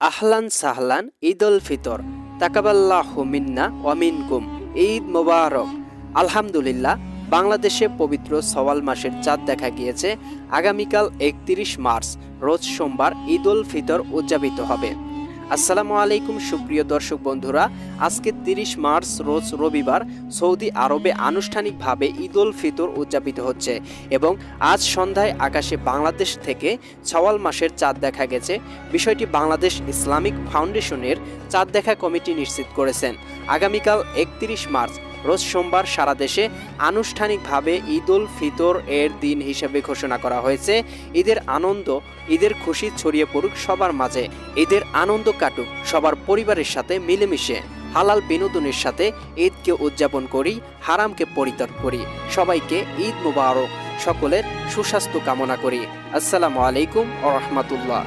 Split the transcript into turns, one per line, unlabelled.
আহলান সাহলান ঈদ উল ফিতর। তাকাবাল্লাহ মিন্না ওয়ামিনকুম ঈদ মোবারক। আলহামদুলিল্লাহ, বাংলাদেশে পবিত্র সওয়াল মাসের চাঁদ দেখা গিয়েছে। আগামীকাল একত্রিশ মার্চ, রোজ সোমবার ঈদ উল ফিতর উদযাপিত হবে। আসসালামু আলাইকুম, সুপ্রিয় দর্শক বন্ধুরা। আজকে তিরিশ মার্চ, রোজ রবিবার, সৌদি আরবে আনুষ্ঠানিকভাবে ঈদ উল ফিতর উদযাপিত হচ্ছে এবং আজ সন্ধ্যায় আকাশে বাংলাদেশ থেকে ছওয়াল মাসের চাঁদ দেখা গেছে। বিষয়টি বাংলাদেশ ইসলামিক ফাউন্ডেশনের চাঁদ দেখা কমিটি নিশ্চিত করেছেন। আগামীকাল একত্রিশ মার্চ রোজ সোমবার সারা দেশে আনুষ্ঠানিকভাবে ঈদ উল ফিতর এর দিন হিসেবে ঘোষণা করা হয়েছে। ঈদের আনন্দ, ঈদের খুশি ছড়িয়ে পড়ুক সবার মাঝে। ঈদের আনন্দ কাটুক, সবার পরিবারের সাথে মিলেমিশে। হালাল বিনোদনের সাথে ঈদকে উদযাপন করি, হারামকে পরিত্যাগ করি। সবাইকে ঈদ মুবারক। সকলের সুস্বাস্থ্য কামনা করি। আসসালামু আলাইকুম ও রহমতুল্লাহ।